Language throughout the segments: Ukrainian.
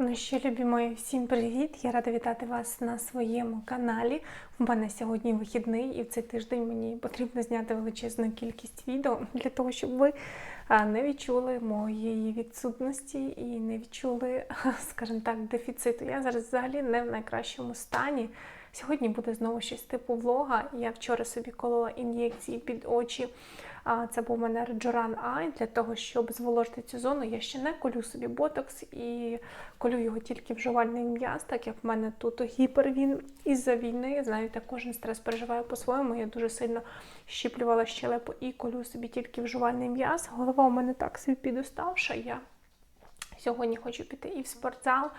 Ну що, любі мої, всім привіт! Я рада вітати вас на своєму каналі. У мене сьогодні вихідний, і в цей тиждень мені потрібно зняти величезну кількість відео для того, щоб ви не відчули моєї відсутності і не відчули, скажімо так, дефіциту. Я зараз взагалі не в найкращому стані. Сьогодні буде знову щось типу влога. Я вчора собі колола ін'єкції під очі. А Це був у мене Джоран Ай. для того, щоб зволожити цю зону. Я ще не колю собі ботокс і колю його тільки вживальний м'яз, так як в мене тут гіпер він із-за війни. Знаєте, кожен стрес переживає по-своєму. Я дуже сильно щіплювала щелепу і колю собі тільки вживальний м'яз. Голова у мене так собі підуставша. Я сьогодні хочу піти і в спортзал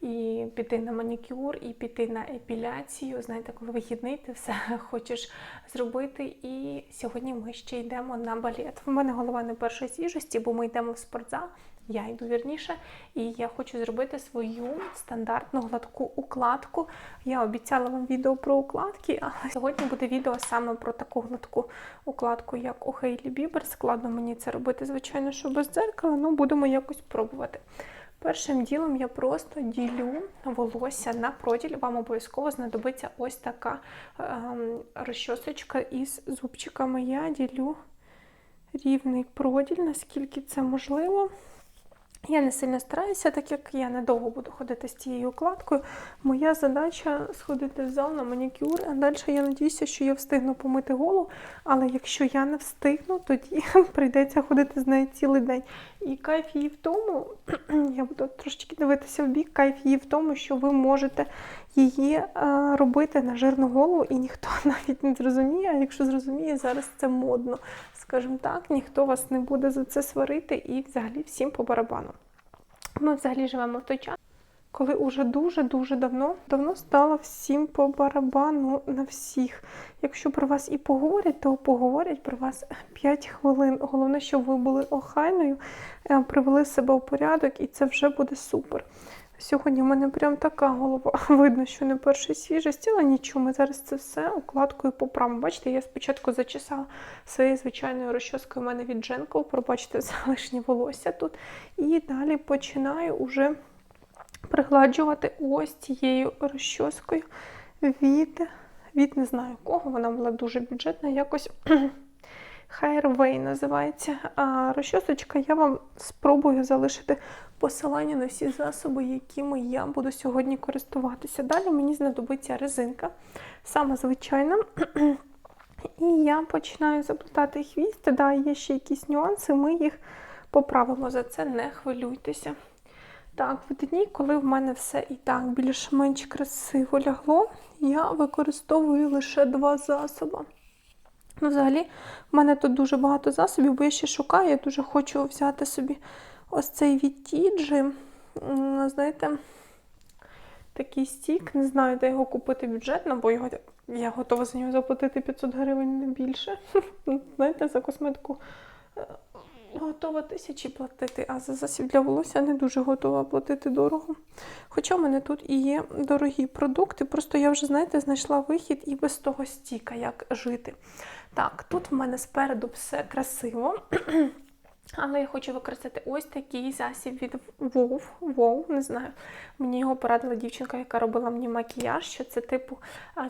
і піти на манікюр, і піти на епіляцію. Знаєте, коли вихідний, ти все хочеш зробити. І сьогодні ми ще йдемо на балет. У мене голова не першої свіжості, бо ми йдемо в спортзал. Я йду вірніше, і я хочу зробити свою стандартну гладку укладку. Я обіцяла вам відео про укладки, але сьогодні буде відео саме про таку гладку укладку, як у Хейлі Бібер. Складно мені це робити, звичайно, що без дзеркала, але будемо якось пробувати. Першим ділом я просто ділю волосся на проділь. Вам обов'язково знадобиться ось така ем, розчосочка із зубчиками. Я ділю рівний проділь, наскільки це можливо. Я не сильно стараюся, так як я недовго буду ходити з цією укладкою. Моя задача сходити в зал на манікюр, а далі я надіюся, що я встигну помити голову. Але якщо я не встигну, тоді прийдеться ходити з нею цілий день. І кайф її в тому, я буду трошечки дивитися в бік, кайф її в тому, що ви можете її е, робити на жирну голову, і ніхто навіть не зрозуміє. А якщо зрозуміє, зараз це модно. Скажімо так, ніхто вас не буде за це сварити і взагалі всім по барабану. Ми взагалі живемо в той час, коли уже дуже-дуже давно давно стало всім по барабану на всіх. Якщо про вас і поговорять, то поговорять про вас 5 хвилин. Головне, щоб ви були охайною, е, привели себе у порядок, і це вже буде супер. Сьогодні в мене прям така голова. Видно, що не першої свіжості, але нічого, ми зараз це все укладкою поправимо. Бачите, я спочатку зачесала своєю звичайною розчоскою у мене від Дженкл, пробачте залишні волосся тут. І далі починаю уже пригладжувати ось цією розчоскою від, від не знаю кого, вона була дуже бюджетна, якось. Hairway називається. А розчосочка я вам спробую залишити посилання на всі засоби, якими я буду сьогодні користуватися. Далі мені знадобиться резинка, саме звичайна. І я починаю заплетати хвіст. Да, є ще якісь нюанси, ми їх поправимо. За це не хвилюйтеся. Так, в дні, коли в мене все і так більш-менш красиво лягло, я використовую лише два засоби. Ну, взагалі, в мене тут дуже багато засобів, бо я ще шукаю, я дуже хочу взяти собі ось цей від Тіджі. Знаєте, такий стік. Не знаю, де його купити бюджетно, бо його, я готова за нього заплатити 500 гривень не більше. Знаєте, за косметику е, готова тисячі платити, а за засіб для волосся не дуже готова платити дорого. Хоча в мене тут і є дорогі продукти, просто я вже, знаєте, знайшла вихід і без того стіка, як жити. Так, тут в мене спереду все красиво. Але я хочу використати ось такий засіб від WoW, WoW, не знаю. Мені його порадила дівчинка, яка робила мені макіяж, що це типу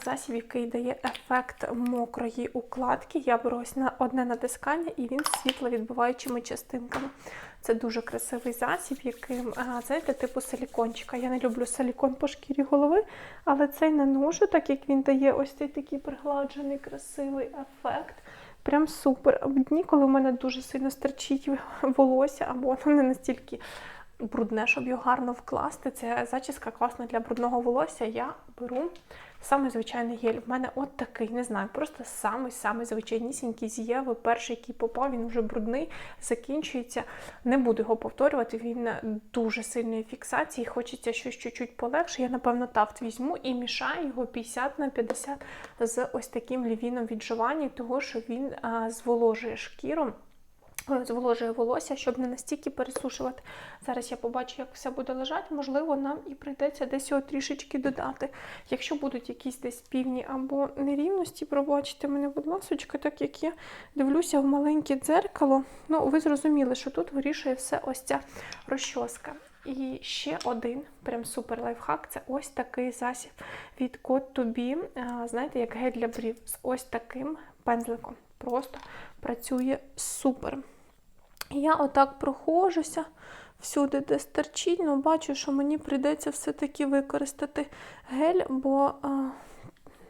засіб, який дає ефект мокрої укладки. Я беру на одне натискання і він світловідбиваючими частинками. Це дуже красивий засіб, яким, знаєте, типу силікончика. Я не люблю силікон по шкірі голови, але цей наношу, так як він дає ось цей такий пригладжений, красивий ефект. Прям супер. В дні, коли в мене дуже сильно стерчить волосся, або воно не настільки брудне, щоб його гарно вкласти. Це зачіска класна для брудного волосся. Я беру саме звичайний гель. В мене от такий, не знаю, просто самий-самий звичайнісінький з. Перший, який попав, він вже брудний, закінчується. Не буду його повторювати, він дуже сильної фіксації. Хочеться щось чуть-чуть полегше. Я, напевно, тафт візьму і мішаю його 50 на 50 з ось таким лівіном від Жовані, того що він а, зволожує шкіру зволожує волосся, щоб не настільки пересушувати. Зараз я побачу, як все буде лежати. Можливо, нам і прийдеться десь його трішечки додати. Якщо будуть якісь десь півні або нерівності, пробачте мене, будь ласка, так як я дивлюся в маленьке дзеркало. Ну, ви зрозуміли, що тут вирішує все ось ця розчоска. І ще один прям супер лайфхак це ось такий засіб від to Be, знаєте, як гель для брів з ось таким пензликом. Просто працює супер. Я отак проходжуся всюди, де стерчить, ну бачу, що мені прийдеться все-таки використати гель, бо а,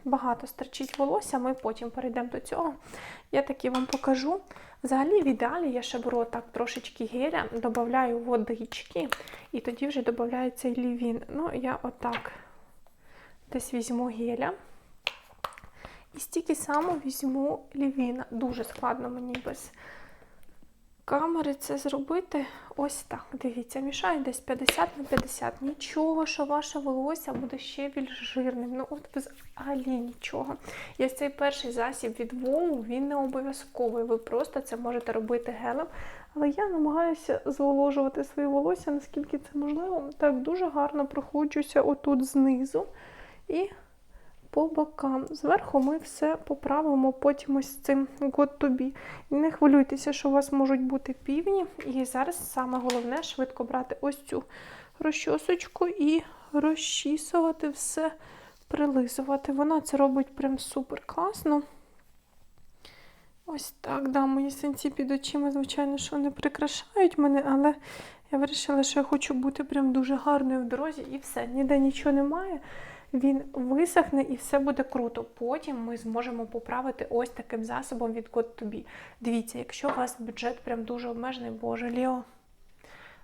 багато стерчить волосся, ми потім перейдемо до цього. Я таки вам покажу. Взагалі, в ідеалі я ще беру так трошечки геля, додаю водички, і тоді вже додається і лівін. Ну, я отак десь візьму геля. І стільки само візьму лівіна. Дуже складно мені без камери це зробити. Ось так. Дивіться, мішаю десь 50 на 50. Нічого, що ваше волосся буде ще більш жирним. Ну, от взагалі нічого. Ось цей перший засіб від Воу, він не обов'язковий. Ви просто це можете робити гелем. Але я намагаюся зволожувати своє волосся, наскільки це можливо. Так дуже гарно проходжуся отут знизу. І по бокам. Зверху ми все поправимо потім ось цим be. Не хвилюйтеся, що у вас можуть бути півні. І зараз саме головне швидко брати ось цю розчосочку і розчісувати все, прилизувати. Вона це робить прям супер класно. Ось так, да, мої синці під очима, звичайно, що не прикрашають мене, але я вирішила, що я хочу бути прям дуже гарною в дорозі і все, ніде нічого немає він висохне і все буде круто. Потім ми зможемо поправити ось таким засобом від код тобі. Дивіться, якщо у вас бюджет прям дуже обмежений, боже, Ліо.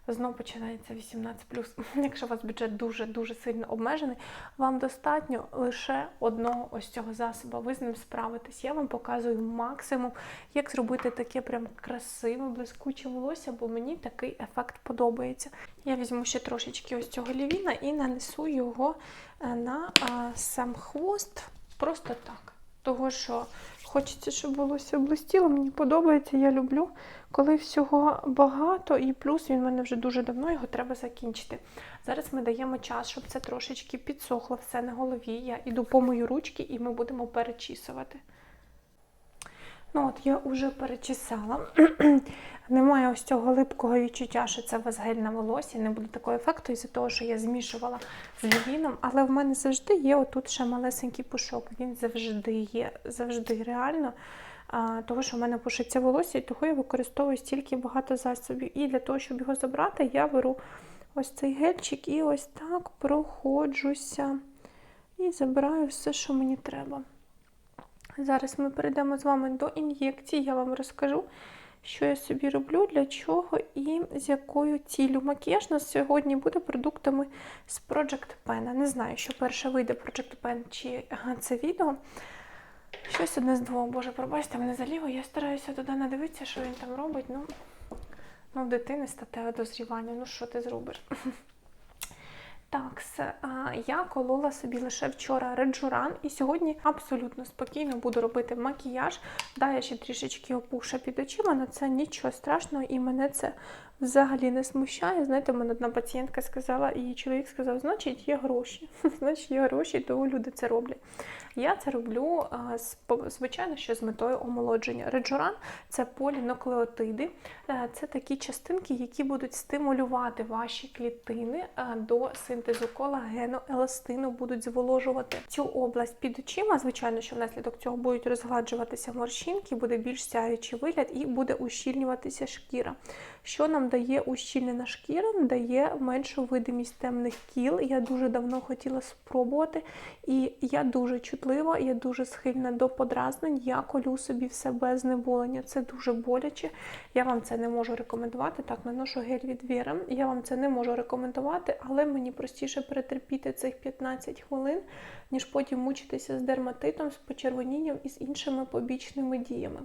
Знову починається 18. Якщо у вас бюджет дуже-дуже сильно обмежений, вам достатньо лише одного ось цього засобу. Ви з ним справитесь. Я вам показую максимум, як зробити таке прям красиве, блискуче волосся, бо мені такий ефект подобається. Я візьму ще трошечки ось цього лівіна і нанесу його е, на сам хвост просто так. Того, що хочеться, щоб волосся блистіло, мені подобається, я люблю, коли всього багато, і плюс він в мене вже дуже давно, його треба закінчити. Зараз ми даємо час, щоб це трошечки підсохло все на голові. Я іду по мої ручки і ми будемо перечісувати. Ну от Я вже перечесала. Немає ось цього липкого відчуття, що це вазгель на волосі, не буде такого ефекту із-за того, що я змішувала з лівіном. Але в мене завжди є отут ще малесенький пушок. Він завжди є, завжди реально. Того, що в мене пушиться волосся, і того я використовую стільки багато засобів. І для того, щоб його забрати, я беру ось цей гельчик і ось так проходжуся. І забираю все, що мені треба. Зараз ми перейдемо з вами до ін'єкції, я вам розкажу, що я собі роблю, для чого і з якою ціллю. Макіяж у нас сьогодні буде продуктами з Project Pen. Не знаю, що перше вийде Project Pen чи це відео. Щось одне з двох, боже, пробачте мене заліво. Я стараюся туди не дивитися, що він там робить. Ну, ну в дитини статеве дозрівання. Ну, що ти зробиш? Так, я колола собі лише вчора реджуран, і сьогодні абсолютно спокійно буду робити макіяж. Да, я ще трішечки опуша під очима, але це нічого страшного, і мене це взагалі не смущає. Знаєте, мене одна пацієнтка сказала, і чоловік сказав, значить, є гроші. Значить, є гроші, тому люди це роблять. Я це роблю, звичайно, що з метою омолодження. Реджуран це полінуклеотиди, е, це такі частинки, які будуть стимулювати ваші клітини е, до синтезу колагену, еластину, будуть зволожувати цю область під очима. Звичайно, що внаслідок цього будуть розгладжуватися морщинки, буде більш сяючий вигляд і буде ущільнюватися шкіра. Що нам дає ущільнена шкіра, дає меншу видимість темних кіл. Я дуже давно хотіла спробувати, і я дуже чутлива, я дуже схильна до подразнень. Я колю собі все без знеболення. Це дуже боляче. Я вам це не можу рекомендувати. Так, наношу гель від Віра. Я вам це не можу рекомендувати, але мені простіше перетерпіти цих 15 хвилин, ніж потім мучитися з дерматитом, з почервонінням і з іншими побічними діями.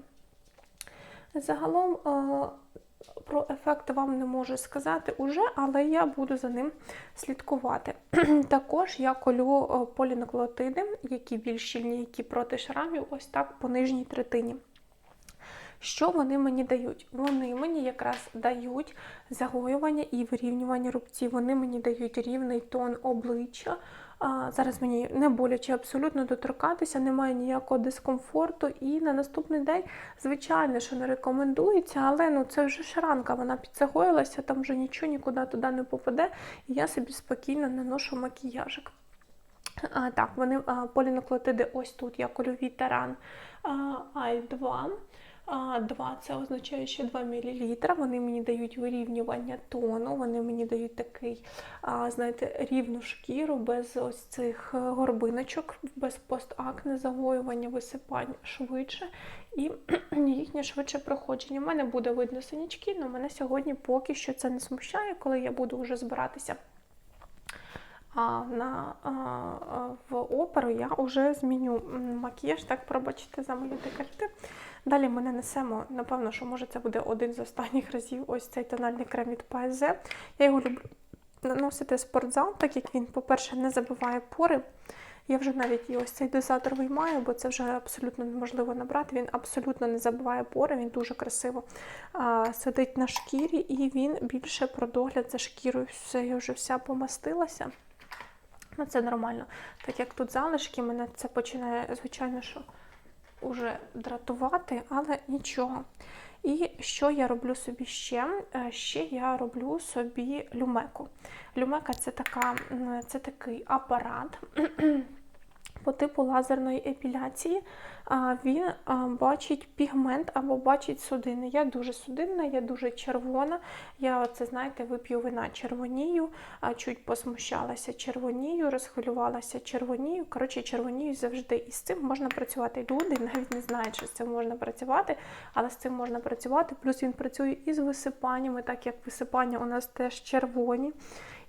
Загалом. Про ефект вам не можу сказати уже, але я буду за ним слідкувати. Також я колю е, полінуклеотиди, які більш щільні, які проти шрамів, ось так по нижній третині. Що вони мені дають? Вони мені якраз дають загоювання і вирівнювання рубців. Вони мені дають рівний тон обличчя. Зараз мені не боляче абсолютно доторкатися, немає ніякого дискомфорту. І на наступний день, звичайно, що не рекомендується, але ну це вже шаранка, вона підзагоїлася, там вже нічого нікуди туди не попаде, і я собі спокійно наношу макіяжик. А, так, вони поліноклотиди ось тут, я кольовий таран Аль-2. А, 2 це означає, що 2 мл. Вони мені дають вирівнювання тону, вони мені дають такий, знаєте, рівну шкіру без ось цих е, горбиночок, без постакне, загоювання, висипань швидше і їхнє швидше проходження. У мене буде видно синячки, але мене сьогодні поки що це не смущає, коли я буду вже збиратися а, на, а, в оперу, я вже зміню макіяж, так пробачте за мої декольте. Далі ми нанесемо, напевно, що може це буде один з останніх разів ось цей тональний крем від PSZ. Я його люблю наносити в спортзал, так як він, по-перше, не забиває пори. Я вже навіть і ось цей дозатор виймаю, бо це вже абсолютно неможливо набрати. Він абсолютно не забиває пори, він дуже красиво а, сидить на шкірі, і він більше про догляд за шкірою. Все, я вже вся помастилася. Ну, це нормально. Так як тут залишки, мене це починає, звичайно, що уже дратувати, але нічого. І що я роблю собі ще? Е, Ще я роблю собі люмеку. Люмека це, така, це такий апарат по типу лазерної епіляції. Він бачить пігмент або бачить судини. Я дуже судинна, я дуже червона. Я оце, знаєте, вип'ю вина червонію, чуть посмущалася червонію, розхвилювалася червонію. Коротше, червонію завжди. І з цим можна працювати. Люди навіть не знають, що з цим можна працювати, але з цим можна працювати. Плюс він працює і з висипаннями, так як висипання у нас теж червоні.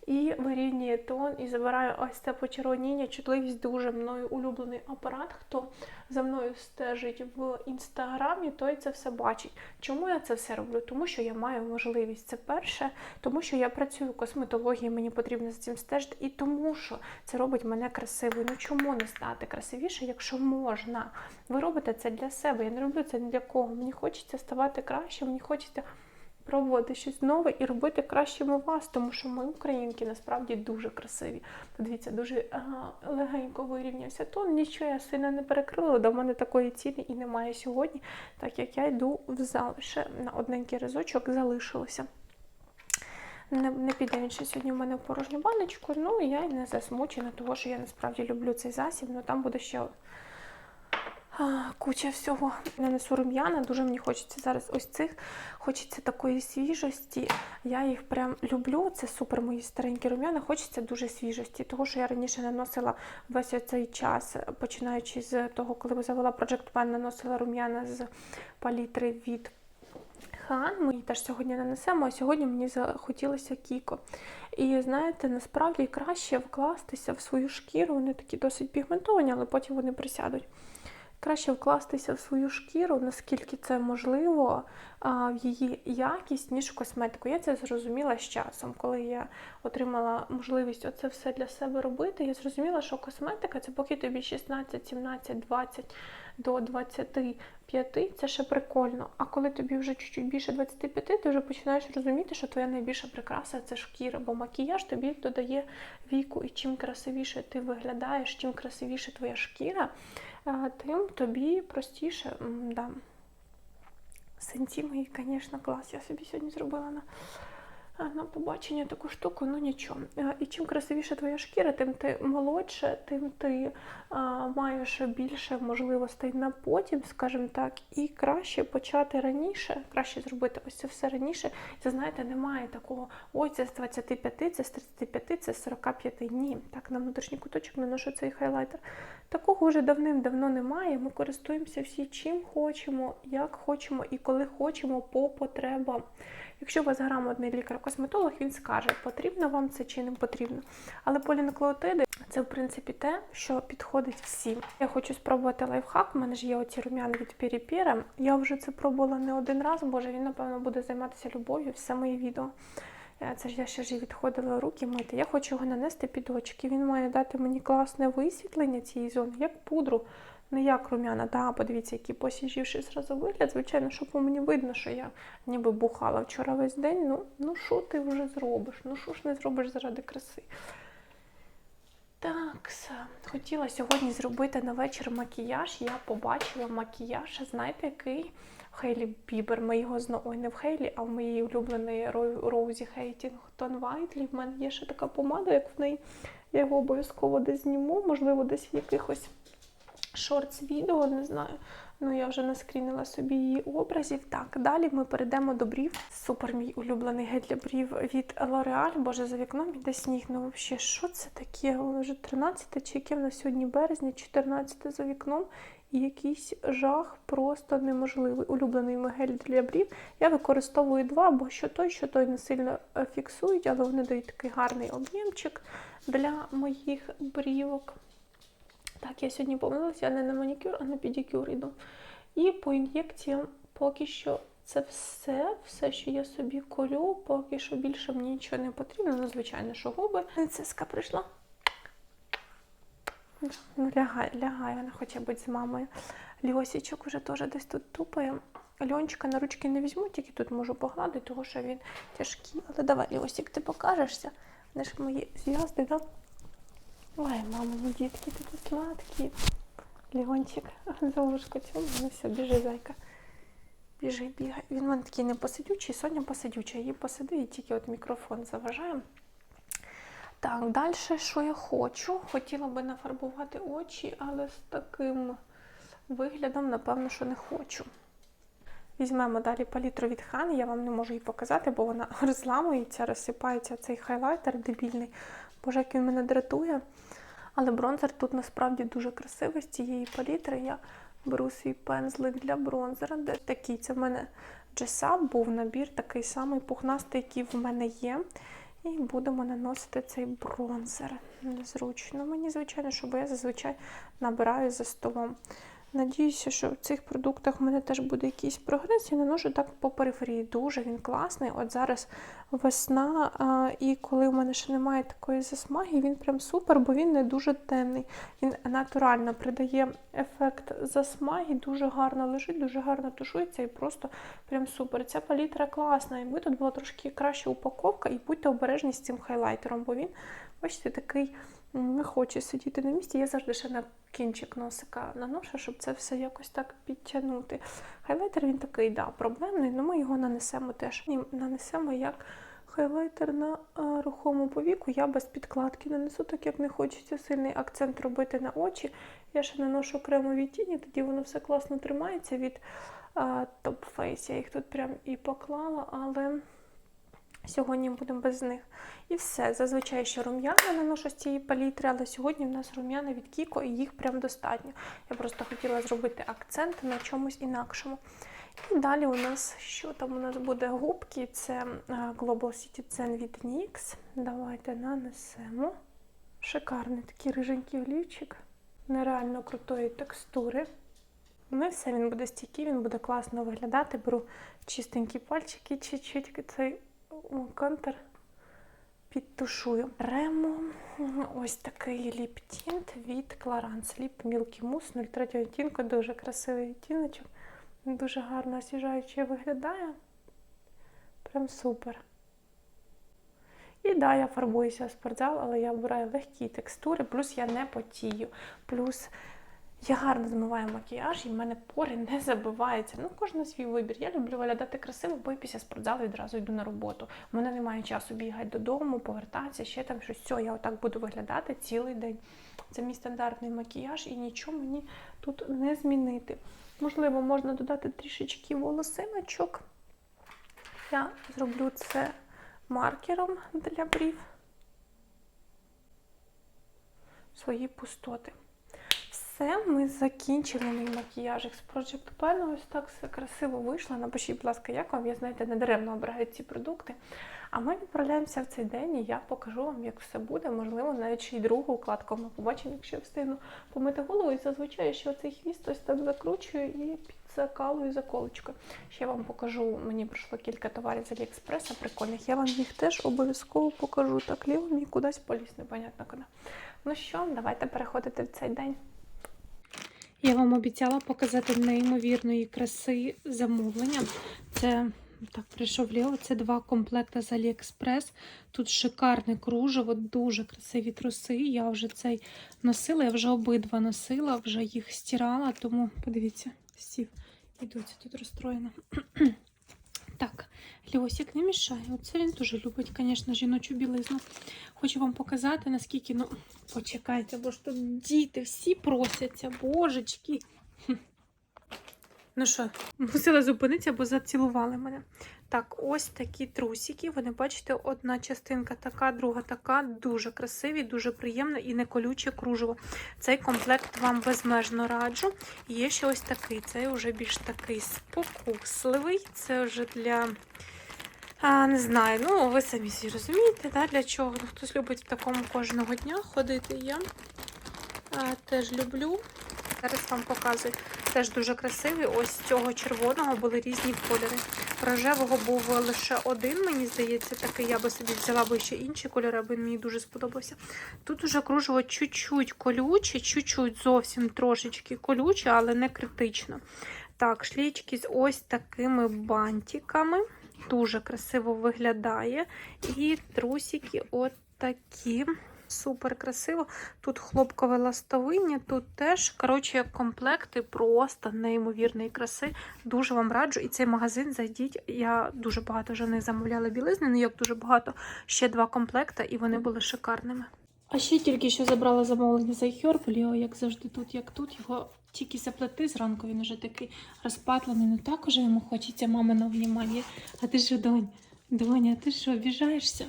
І вирівнює тон, і забираю ось це почервоніння, чутливість дуже мною улюблений апарат. Хто за мною стежить в інстаграмі, той це все бачить. Чому я це все роблю? Тому що я маю можливість. Це перше, тому що я працюю в косметології, мені потрібно з цим стежити, і тому що це робить мене красивою. Ну чому не стати красивіше, якщо можна? Ви робите це для себе. Я не роблю це для кого. Мені хочеться ставати краще, мені хочеться пробувати щось нове і робити кращими вас, тому що ми, українки, насправді дуже красиві. Подивіться, дуже ага, легенько вирівнявся тон, нічого я сильно не перекрила, до мене такої цілі і немає сьогодні, так як я йду в зал. Ще на одненький разочок залишилося. Не, не піде він ще сьогодні в мене в порожню баночку, ну я й не засмучена, тому що я насправді люблю цей засіб, але там буде ще Куча всього. Нанесу рум'яна, дуже мені хочеться зараз ось цих. Хочеться такої свіжості. Я їх прям люблю. Це супер мої старенькі рум'яна. Хочеться дуже свіжості. Того, що я раніше наносила весь цей час, починаючи з того, коли завела Project Pan, наносила рум'яна з палітри від Хан. Ми її теж сьогодні нанесемо, а сьогодні мені захотілося кіко. І знаєте, насправді краще вкластися в свою шкіру. Вони такі досить пігментовані, але потім вони присядуть. Краще вкластися в свою шкіру, наскільки це можливо, в її якість, ніж в косметику. Я це зрозуміла з часом, коли я отримала можливість оце все для себе робити. Я зрозуміла, що косметика це поки тобі 16, 17, 20 до 25, це ще прикольно. А коли тобі вже чуть-чуть більше 25, ти вже починаєш розуміти, що твоя найбільша прикраса це шкіра, бо макіяж тобі додає віку, і чим красивіше ти виглядаєш, чим красивіше твоя шкіра тим тобі простіше. Да. Синці мої, звісно, клас. Я собі сьогодні зробила на на побачення таку штуку, ну нічого. І чим красивіша твоя шкіра, тим ти молодше, тим ти а, маєш більше можливостей на потім, скажімо так, і краще почати раніше, краще зробити ось це все раніше. Це знаєте, немає такого, ой, це з 25, це з 35, це з 45. Ні, так на внутрішній куточок наношу цей хайлайтер. Такого вже давним-давно немає. Ми користуємося всі чим хочемо, як хочемо і коли хочемо по потребам. Якщо у вас грамотний лікар-косметолог, він скаже, потрібно вам це чи не потрібно. Але полінуклеотиди це, в принципі, те, що підходить всім. Я хочу спробувати лайфхак. У мене ж є оці рум'яни від Піріпіра. Я вже це пробувала не один раз, боже, він, напевно, буде займатися любов'ю, все моє відео. Е, Це ж я ще ж відходила руки мити. Я хочу його нанести під очки. Він має дати мені класне висвітлення цієї зони, як пудру. Не як рум'яна, да, подивіться, який посіжівший зразу вигляд. Звичайно, що по мені видно, що я ніби бухала вчора весь день. Ну, ну що ти вже зробиш? Ну що ж не зробиш заради краси? Так, хотіла сьогодні зробити на вечір макіяж. Я побачила макіяж, знаєте, який? Хейлі Бібер. Ми його знову не в Хейлі, а в моїй улюбленої Ро- Роузі Хейтінгтон Вайтлі. В мене є ще така помада, як в неї. Я його обов'язково десь зніму, можливо, десь в якихось шортс відео, не знаю. Ну, я вже наскрінила собі її образів. Так, далі ми перейдемо до брів. Супер мій улюблений гель для брів від L'Oreal. Боже, за вікном іде сніг. Ну, взагалі, що це таке? Воно вже 13 чи яке в нас сьогодні березня, 14 за вікном. І якийсь жах просто неможливий. Улюблений гель для брів. Я використовую два, бо що той, що той не сильно е, фіксують, але вони дають такий гарний об'ємчик для моїх брівок. Так, я сьогодні помилилася, я не на манікюр, а на педикюр йду. І по ін'єкціям поки що це все, все, що я собі колю, поки що більше мені нічого не потрібно. Ну, звичайно, що губи. Принцеска прийшла. Ну, лягай, лягай, вона хоче бути з мамою. Льосічок уже теж десь тут тупає. Льончика на ручки не візьму, тільки тут можу погладити, тому що він тяжкий. Але давай, Льосик, ти покажешся. Вони ж мої зв'язки, так? Ой, мама, ну дітки такі сладкі. Леончик, золушка цьому, ну все, біжи, зайка. Біжи, бігай. Він в мене такий не посидючий, Соня посидюча. Її посиди і тільки от мікрофон заважає. Так, далі, що я хочу? Хотіла би нафарбувати очі, але з таким виглядом, напевно, що не хочу. Візьмемо далі палітру від Хан, я вам не можу її показати, бо вона розламується, розсипається цей хайлайтер дебільний. Боже, як він мене дратує. Але бронзер тут насправді дуже красивий з цієї палітри. Я беру свій пензлик для бронзера. Де такий це в мене Джесап був набір, такий самий пухнастий, який в мене є. І будемо наносити цей бронзер. Незручно мені, звичайно, що я зазвичай набираю за столом. Надіюся, що в цих продуктах в мене теж буде якийсь прогрес. Я наношу так по периферії. Дуже він класний. От зараз весна, а, і коли в мене ще немає такої засмаги, він прям супер, бо він не дуже темний. Він натурально придає ефект засмаги, дуже гарно лежить, дуже гарно тушується і просто прям супер. Ця палітра класна. Якби тут була трошки краща упаковка, і будьте обережні з цим хайлайтером, бо він, бачите, такий не хоче сидіти на місці. Я завжди ще на кінчик носика наношу, щоб це все якось так підтягнути. Хайлайтер він такий, да, проблемний, але ми його нанесемо теж. Ні, Нанесемо як хайлайтер на рухому повіку. Я без підкладки нанесу, так як не хочеться сильний акцент робити на очі. Я ще наношу кремові тіні, тоді воно все класно тримається від Face. Я їх тут прям і поклала, але. Сьогодні будемо без них. І все. Зазвичай ще рум'яна наношу з цієї палітри, але сьогодні в нас рум'яна від Кіко і їх прям достатньо. Я просто хотіла зробити акцент на чомусь інакшому. І далі у нас, що там у нас буде губки, це е, Global City Zen від NYX. Давайте нанесемо. Шикарний такий риженький олівчик. Нереально крутої текстури. Ну і все, він буде стійкий, він буде класно виглядати. Беру чистенькі пальчики, чуть-чуть цей контур підтушую. Ремо ось такий ліп-тінт від Clarins. Ліп Milky Mousse 03 відтінку, дуже красивий відтіночок. Дуже гарно освіжаюче виглядає. Прям супер. І да, я фарбуюся в спортзал, але я обираю легкі текстури, плюс я не потію. Плюс я гарно змиваю макіяж, і в мене пори не забиваються. Ну, кожен свій вибір. Я люблю виглядати красиво, бо після спортзалу відразу йду на роботу. У мене немає часу бігати додому, повертатися, ще там щось. Все, я отак буду виглядати цілий день. Це мій стандартний макіяж, і нічого мені тут не змінити. Можливо, можна додати трішечки волосиночок. Я зроблю це маркером для брів. Свої пустоти. Все, ми закінчили мій макіяжик з Project Pen. Ось так все красиво вийшло. Напишіть, будь ласка, як вам. Я знаєте, не даремно обираю ці продукти. А ми відправляємося в цей день, і я покажу вам, як все буде. Можливо, навіть ще й другу укладку ми побачимо, якщо я встигну помити голову. І зазвичай ще цей хвіст ось так закручую і підзакалую заколочкою. Ще вам покажу, мені прийшло кілька товарів з Аліекспреса прикольних. Я вам їх теж обов'язково покажу. Так, ліво мені кудись поліз, непонятно куди. Ну що, давайте переходити в цей день. Я вам обіцяла показати неймовірної краси замовлення. Це так прийшов Лео. Це два комплекти з Аліекспрес. Тут шикарне кружево, дуже красиві труси. Я вже цей носила, я вже обидва носила, вже їх стирала, тому подивіться, всі йдуть тут розстроєна. Так, Льосик не мішає. Оце він дуже любить, звісно, жіночу білизну. Хочу вам показати, наскільки, ну, почекайте, бо ж тут діти всі просяться, божечки. Ну що, мусила зупинитися, бо зацілували мене. Так, ось такі трусики. Вони бачите, одна частинка така, друга така. Дуже красиві, дуже приємно і не колюче кружево. Цей комплект вам безмежно раджу. І Є ще ось такий. Цей вже більш такий спокусливий. Це вже для. А, не знаю, ну ви самі розумієте, да, для чого. Ну, Хтось любить в такому кожного дня ходити. Я а, теж люблю. Зараз вам показую. Теж дуже красивий. Ось цього червоного були різні кольори. Рожевого був лише один, мені здається, такий. Я би собі взяла би ще інші кольори, аби мені дуже сподобався. Тут уже кружево чуть-чуть колюче, чуть-чуть зовсім трошечки колюче, але не критично. Так, шлічки з ось такими бантиками. Дуже красиво виглядає. І трусики от такі. Супер красиво. Тут хлопкове ластовиння, тут теж, коротше, комплекти просто неймовірної краси. Дуже вам раджу. І цей магазин зайдіть. Я дуже багато вже не замовляла білизни, ну як дуже багато. Ще два комплекти, і вони були шикарними. А ще тільки що забрала замовлення за Хьорб, Ліо, як завжди, тут, як тут. Його тільки заплати зранку, він уже такий розпатлений. Ну так уже йому хочеться маминого внимання. А ти що, донь? Доня, ти що, обіжаєшся?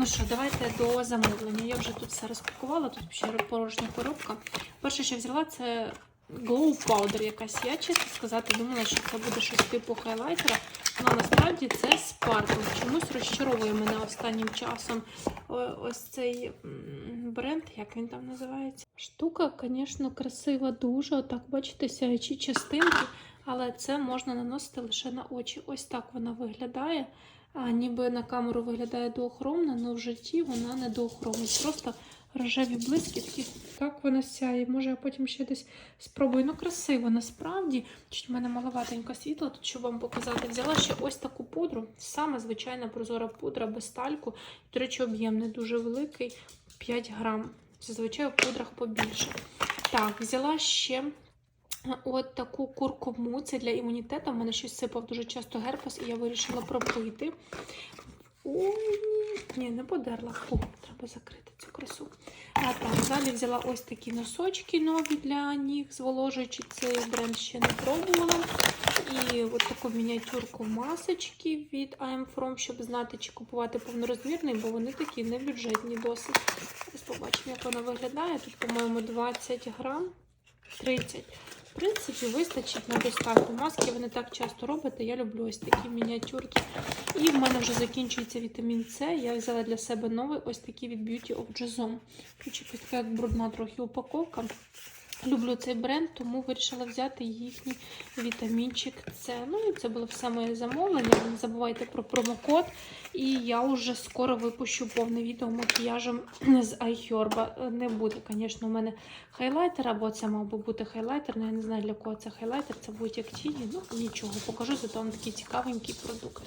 Ну що, давайте до замовлення. Я вже тут все розпакувала, тут ще порожня коробка. Перше, що взяла, це Glow Powder якась. Я, чесно сказати, думала, що це буде щось типу хайлайтера. Але насправді це Sparkle. Чомусь розчаровує мене останнім часом ось цей бренд, як він там називається. Штука, звісно, красива дуже. Отак, бачите, сяючі частинки, але це можна наносити лише на очі. Ось так вона виглядає. А, ніби на камеру виглядає доохромно, але в житті вона не доохромить. Просто рожеві блискітки. Так вона сяє. Може, я потім ще десь спробую. Ну, красиво, насправді. Чуть в мене маловатенько світло, тут щоб вам показати. Взяла ще ось таку пудру. Саме звичайна прозора пудра без тальку. До речі, об'єм не дуже великий 5 грам. Зазвичай в пудрах побільше. Так, взяла ще От таку куркуму, це для імунітету. У мене щось сипав дуже часто герпес, і я вирішила пропити. Ой, ні, не подерла. О, треба закрити цю красу. А так, далі взяла ось такі носочки нові для ніг, зволожуючи цей бренд ще не пробувала. І от таку мініатюрку масочки від I'm From, щоб знати, чи купувати повнорозмірний, бо вони такі небюджетні досить. Зараз побачимо, як вона виглядає. Тут, по-моєму, 20 грам, 30 в принципі, вистачить на доставку Маски ви не так часто робите. Я люблю ось такі мініатюрки. І в мене вже закінчується вітамін С. Я взяла для себе новий ось такий від Beauty of Jason. Тут якась така брудна трохи упаковка. Люблю цей бренд, тому вирішила взяти їхній вітамінчик С. Ну і це було все моє замовлення. Не забувайте про промокод. І я вже скоро випущу повне відео макіяжем з iHerb. Не буде, звісно, у мене хайлайтера, бо це мав би бути хайлайтер. але я не знаю для кого це хайлайтер, це будуть як тіні. Ну нічого, покажу, зато вам такий цікавенький продукт.